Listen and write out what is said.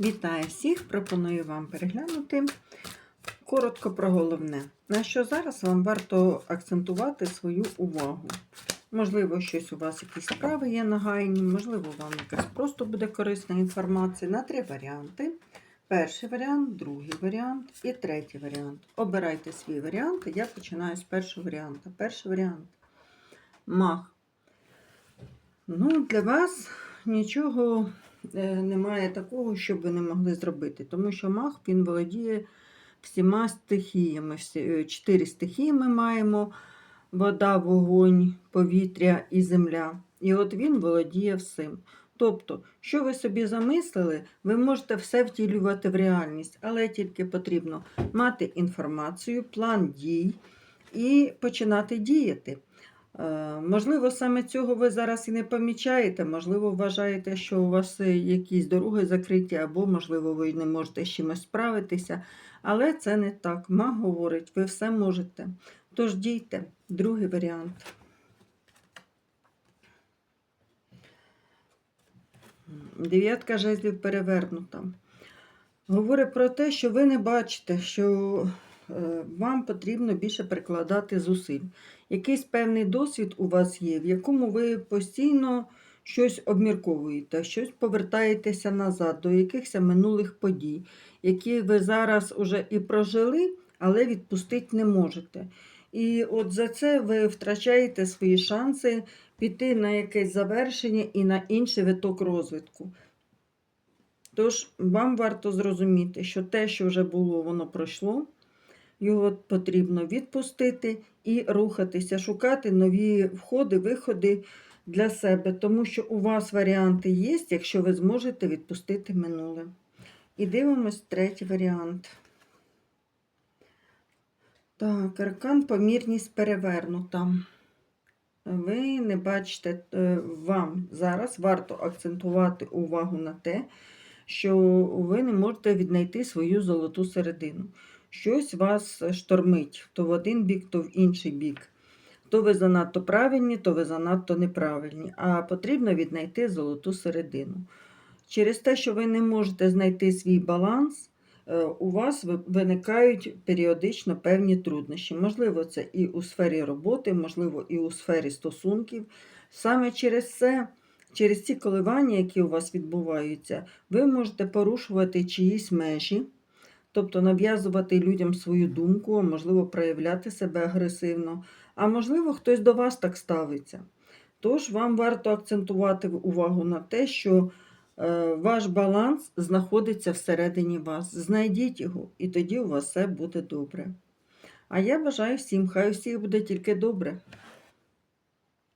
Вітаю всіх! Пропоную вам переглянути коротко про головне, на що зараз вам варто акцентувати свою увагу. Можливо, щось у вас якісь справи є нагайні, можливо, вам якась просто буде корисна інформація на три варіанти. Перший варіант, другий варіант і третій варіант. Обирайте свій варіант. Я починаю з першого варіанту. Перший варіант мах. Ну, для вас нічого немає такого, що ви не могли зробити, тому що мах він володіє всіма стихіями. Е, Чотири стихії ми маємо: вода, вогонь, повітря і земля. І от він володіє всім. Тобто, що ви собі замислили, ви можете все втілювати в реальність, але тільки потрібно мати інформацію, план дій і починати діяти. Е, Можливо, саме цього ви зараз і не помічаєте, можливо, вважаєте, що у вас е, якісь дороги закриті, або, можливо, ви не можете з чимось справитися. Але це не так. Маг говорить, ви все можете. Тож дійте, другий варіант. Дев'ятка жезлів перевернута. Говорить про те, що ви не бачите, що вам потрібно більше прикладати зусиль. Якийсь певний досвід у вас є, в якому ви постійно щось обмірковуєте, щось повертаєтеся назад до якихось минулих подій, які ви зараз уже і прожили, але відпустити не можете. І от за це ви втрачаєте свої шанси піти на якесь завершення і на інший виток розвитку. Тож вам варто зрозуміти, що те, що вже було, воно пройшло, його потрібно відпустити і рухатися, шукати нові входи, виходи для себе, тому що у вас варіанти є, якщо ви зможете відпустити минуле. І дивимось третій варіант. Так, аркан помірність перевернута. Ви не бачите, е, вам зараз варто акцентувати увагу на те, що ви не можете віднайти свою золоту середину. Щось вас штормить то в один бік, то в інший бік. То ви занадто правильні, то ви занадто неправильні, а потрібно віднайти золоту середину. Через те, що ви не можете знайти свій баланс, е, у вас виникають періодично певні труднощі. Можливо, це і у сфері роботи, можливо, і у сфері стосунків. Саме через це, через ці коливання, які у вас відбуваються, ви можете порушувати чиїсь межі, тобто нав'язувати людям свою думку, можливо, проявляти себе агресивно, а можливо, хтось до вас так ставиться. Тож вам варто акцентувати увагу на те, що е, ваш баланс знаходиться всередині вас. Знайдіть його, і тоді у вас все буде добре. А я бажаю всім, хай у всіх буде тільки добре.